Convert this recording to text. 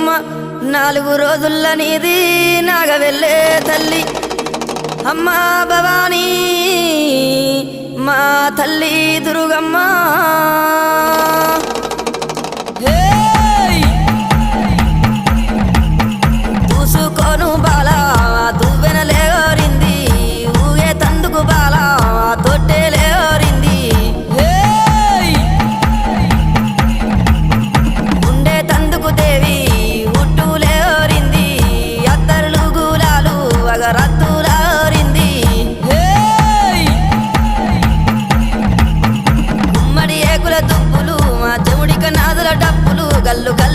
అమ్మ నాలుగు రోజుల నీది నాగవెళ్ళే తల్లి. అమ్మా భవానీ మా తల్లి దుర్గమ్మా. బాగా ఉమ్మడి ఏకుల దుప్పులు మా చెముడిక నాదుల డప్పులు గల్లు గల్లు